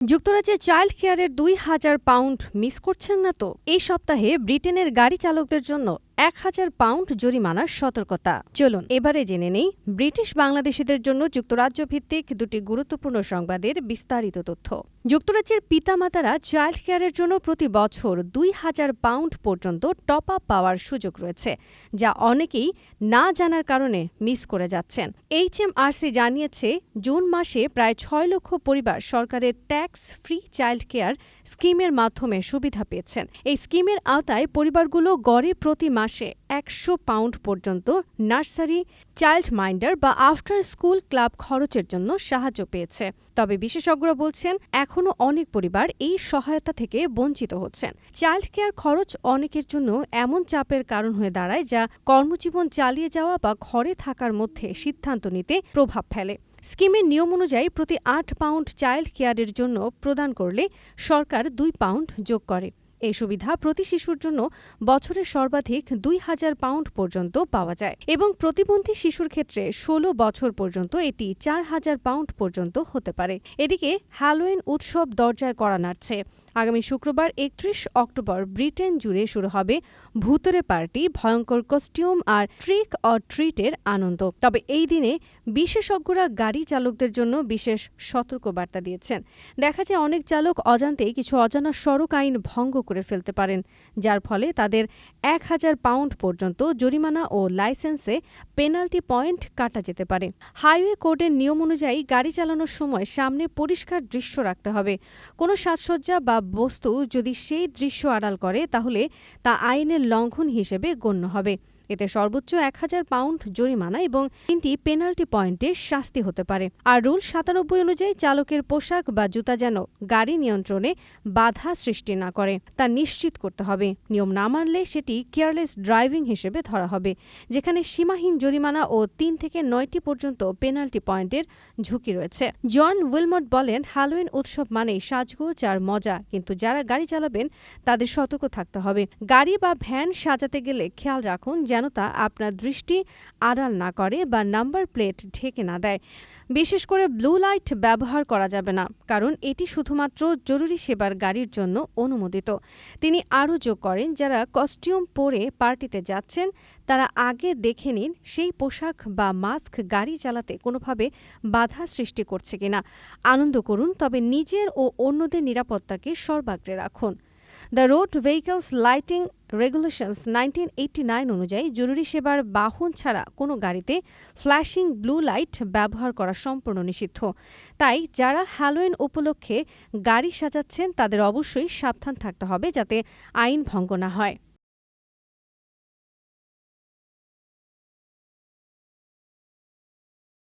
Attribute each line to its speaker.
Speaker 1: যুক্তরাজ্যে চাইল্ড কেয়ারের দুই হাজার পাউন্ড মিস করছেন না তো? এই সপ্তাহে ব্রিটেনের গাড়ি চালকদের জন্য এক হাজার পাউন্ড জরিমানার সতর্কতা। চলুন, এবারে জেনে নেই ব্রিটিশ বাংলাদেশিদের জন্য যুক্তরাজ্য ভিত্তিক দুটি গুরুত্বপূর্ণ সংবাদের বিস্তারিত তথ্য। যুক্তরাজ্যের পিতামাতারা চাইল্ড কেয়ারের জন্য প্রতি বছর দুই হাজার পাউন্ড পর্যন্ত টপ আপ পাওয়ার সুযোগ রয়েছে, যা অনেকেই না জানার কারণে মিস করে যাচ্ছেন। এইচ এম আরসি জানিয়েছে, জুন মাসে প্রায় ছয় লক্ষ পরিবার সরকারের ট্যাক্স ফ্রি চাইল্ড কেয়ার স্কিমের মাধ্যমে সুবিধা পেয়েছেন। এই স্কিমের আওতায় পরিবারগুলো গড়ে প্রতি মাসে একশো পাউন্ড পর্যন্ত নার্সারি, চাইল্ড মাইন্ডার বা আফটার স্কুল ক্লাব খরচের জন্য সাহায্য পেয়েছে। তবে বিশেষজ্ঞরা বলছেন, এখনও অনেক পরিবার এই সহায়তা থেকে বঞ্চিত হচ্ছেন। চাইল্ড কেয়ার খরচ অনেকের জন্য এমন চাপের কারণ হয়ে দাঁড়ায় যা কর্মজীবন চালিয়ে যাওয়া বা ঘরে থাকার মধ্যে সিদ্ধান্ত নিতে প্রভাব ফেলে। স্কিমের নিয়ম অনুযায়ী প্রতি আট পাউন্ড চাইল্ড কেয়ারের জন্য প্রদান করলে সরকার দুই পাউন্ড যোগ করে। এই সুবিধা প্রতি শিশুর জন্য বছরে সর্বাধিক দুই হাজার পাউন্ড পর্যন্ত পাওয়া যায় এবং প্রতিবন্ধী শিশুর ক্ষেত্রে ষোলো বছর পর্যন্ত এটি চার হাজার পাউন্ড পর্যন্ত হতে পারে। এদিকে হ্যালোইন উৎসব দরজায় করা নাড়ছে। আগামী শুক্রবার একত্রিশ অক্টোবর ব্রিটেন জুড়ে শুরু হবে ভূতরে পার্টি, ভয়ঙ্কর কস্টিউম আর ট্রিক অর ট্রিটের আনন্দ। তবে এই দিনে বিশেষজ্ঞরা গাড়ি চালকদের জন্য বিশেষ সতর্কবার্তা দিয়েছেন। দেখা যায় অনেক চালক অজান্তেই কিছু অজানা সড়ক আইন ভঙ্গ করে ফেলতে পারেন, যার ফলে তাদের এক হাজার পাউন্ড পর্যন্ত জরিমানা ও লাইসেন্সে পেনাল্টি পয়েন্ট কাটা যেতে পারে। হাইওয়ে কোডের নিয়ম অনুযায়ী গাড়ি চালানোর সময় সামনে পরিষ্কার দৃশ্য রাখতে হবে। কোনো সাজসজ্জা বা বস্তু যদি সেই দৃশ্য আড়াল করে তাহলে তা আইনের লঙ্ঘন হিসেবে গণ্য হবে। এতে সর্বোচ্চ এক হাজার পাউন্ড জরিমানা এবং তিনটি পেনাল্টি পয়েন্টের শাস্তি হতে পারে। আর রুল সাতানব্বই অনুযায়ী চালকের পোশাক বা জুতা যেন গাড়ি নিয়ন্ত্রণে বাধা সৃষ্টি না করে, তা নিশ্চিত করতে হবে। নিয়ম না মানলে সেটি কেয়ারলেস ড্রাইভিং হিসেবে ধরা হবে, যেখানে সীমাহীন জরিমানা ও তিন থেকে নয়টি পর্যন্ত পেনাল্টি পয়েন্টের ঝুঁকি রয়েছে। জন উইলমট বলেন হ্যালোইন উৎসব মানেই সাজগোজ আর মজা, কিন্তু যারা গাড়ি চালাবেন তাদের সতর্ক থাকতে হবে। গাড়ি বা ভ্যান সাজাতে গেলে খেয়াল রাখুন যেন তা আপনার দৃষ্টি আড়াল না করে বা নাম্বার প্লেট ঢেকে না দেয়। বিশেষ করে ব্লু লাইট ব্যবহার করা যাবে না, কারণ এটি শুধুমাত্র জরুরি সেবার গাড়ির জন্য অনুমোদিত। তিনি আরও যোগ করেন, যারা কস্টিউম পরে পার্টিতে যাচ্ছেন, তারা আগে দেখে নিন সেই পোশাক বা মাস্ক গাড়ি চালাতে কোনোভাবে বাধা সৃষ্টি করছে কিনা। আনন্দ করুন, তবে নিজের ও অন্যদের নিরাপত্তাকে সর্বাগ্রে রাখুন। The road vehicles lighting regulations nineteen eighty nine অনুযায়ী জরুরি সেবার বাহন ছাড়া কোনো গাড়িতে ফ্ল্যাশিং ব্লু লাইট ব্যবহার করা সম্পূর্ণ নিষিদ্ধ। তাই যারা হ্যালোইন উপলক্ষে গাড়ি সাজাচ্ছেন তাদের অবশ্যই সাবধান থাকতে হবে যাতে আইন ভঙ্গ না হয়।